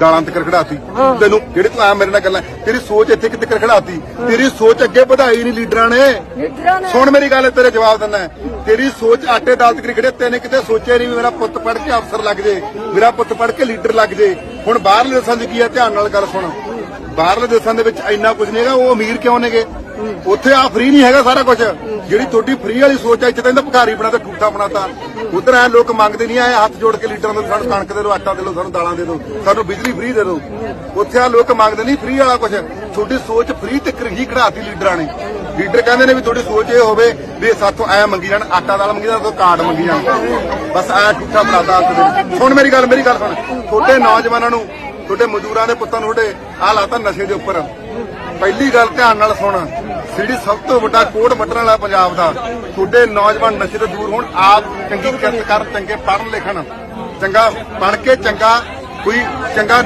ਦਾਲਾਂ ਤੱਕ ਖੜਾਤੀ। ਤੈਨੂੰ ਜਿਹੜੀ ਤੂੰ ਆ ਮੇਰੇ ਨਾਲ ਗੱਲਾਂ ਤੇਰੀ ਸੋਚ ਇੱਥੇ ਕਿੱਥੇ ਖੜਾਤੀ? ਤੇਰੀ ਸੋਚ ਅੱਗੇ ਵਧਾਈ ਨਹੀਂ ਲੀਡਰਾਂ ਨੇ। ਸੁਣ ਮੇਰੀ ਗੱਲ ਤੇਰੇ ਜਵਾਬ ਦਿੰਦਾ ਤੇਰੀ ਸੋਚ ਆਟੇ ਦਾਲ ਤੱਕ ਖੜੇ ਤੈਨੇ ਕਿਤੇ ਸੋਚਿਆ ਨਹੀਂ ਮੇਰਾ ਪੁੱਤ ਪੜ੍ਹ ਕੇ ਅਫਸਰ ਲੱਗ ਜੇ ਮੇਰਾ ਪੁੱਤ ਪੜ੍ਹ ਕੇ ਲੀਡਰ ਲੱਗ ਜੇ। ਹੁਣ ਬਾਹਰਲੇ ਦੇਸ਼ਾਂ 'ਚ ਕੀ ਆ ਧਿਆਨ ਨਾਲ ਗੱਲ ਸੁਣ। ਬਾਹਰਲੇ ਦੇਸ਼ਾਂ ਦੇ ਵਿੱਚ ਇੰਨਾ ਕੁਝ ਨਹੀਂ ਹੈਗਾ ਉਹ ਅਮੀਰ ਕਿਉਂ ਨੇਗੇ? ਉੱਥੇ ਆ ਫ੍ਰੀ ਨਹੀਂ ਹੈਗਾ ਸਾਰਾ ਕੁਝ ਜਿਹੜੀ ਤੁਹਾਡੀ ਫ੍ਰੀ ਵਾਲੀ ਸੋਚ ਆ, ਇੱਥੇ ਤਾਂ ਇਹਦਾ ਭਿਖਾਰੀ ਬਣਾ ਤੇ ਠੂਠਾ ਬਣਾਤਾ। ਉਧਰ ਐ ਲੋਕ ਮੰਗਦੇ ਨਹੀਂ ਆਏ ਹੱਥ ਜੋੜ ਕੇ ਲੀਡਰਾਂ ਨੂੰ ਸਾਨੂੰ ਕਣਕ ਦੇ ਦਿਓ, ਆਟਾ ਦੇ ਦਿਓ, ਸਾਨੂੰ ਦਾਲਾਂ ਦੇ ਦਿਓ, ਸਾਨੂੰ ਬਿਜਲੀ ਫ੍ਰੀ ਦੇ ਦਿਓ। ਉੱਥੇ ਆ ਲੋਕ ਮੰਗਦੇ ਨਹੀਂ ਫ੍ਰੀ ਵਾਲਾ ਕੁਝ ਤੁਹਾਡੀ ਸੋਚ ਫ੍ਰੀ ਤੇ ਹੀ ਕਢਾਤੀ ਲੀਡਰਾਂ ਨੇ। ਲੀਡਰ ਕਹਿੰਦੇ ਨੇ ਵੀ ਤੁਹਾਡੀ ਸੋਚ ਇਹ ਹੋਵੇ ਵੀ ਸਾਥੋਂ ਐ ਮੰਗੀ ਜਾਣ, ਆਟਾ ਦਾਲ ਮੰਗੀ ਜਾਣ ਤੋਂ ਕਾਰਡ ਮੰਗੀ ਜਾਣ। ਬਸ ਐ ਠੂਠਾ ਬਣਾਤਾ ਹੱਥ ਦੇ ਵਿੱਚ। ਮੇਰੀ ਗੱਲ ਮੇਰੀ ਗੱਲ ਸੁਣ। ਤੁਹਾਡੇ ਨੌਜਵਾਨਾਂ ਨੂੰ, ਤੁਹਾਡੇ ਮਜ਼ਦੂਰਾਂ ਦੇ ਪੁੱਤਾਂ ਨੂੰ ਤੁਹਾਡੇ ਆ ਲਾਤਾ ਨਸ਼ੇ ਦੇ ਉੱਪਰ। ਪਹਿਲੀ ਗੱਲ ਧਿਆਨ ਨਾਲ ਸੁਣ। ਜਿਹੜੀ ਸਭ ਤੋਂ ਵੱਡਾ ਕੋਡ ਵੱਢਣ ਵਾਲਾ ਪੰਜਾਬ ਦਾ। ਤੁਹਾਡੇ ਨੌਜਵਾਨ ਨਸ਼ੇ ਤੋਂ ਦੂਰ ਹੋਣ, ਆਪ ਚੰਗੀ ਕਿਰਤ ਕਰਨ ਚੰਗੇ ਪੜ੍ਹਨ ਲਿਖਣ। ਚੰਗਾ ਪੜ੍ਹ ਕੇ ਚੰਗਾ, ਕੋਈ ਚੰਗਾ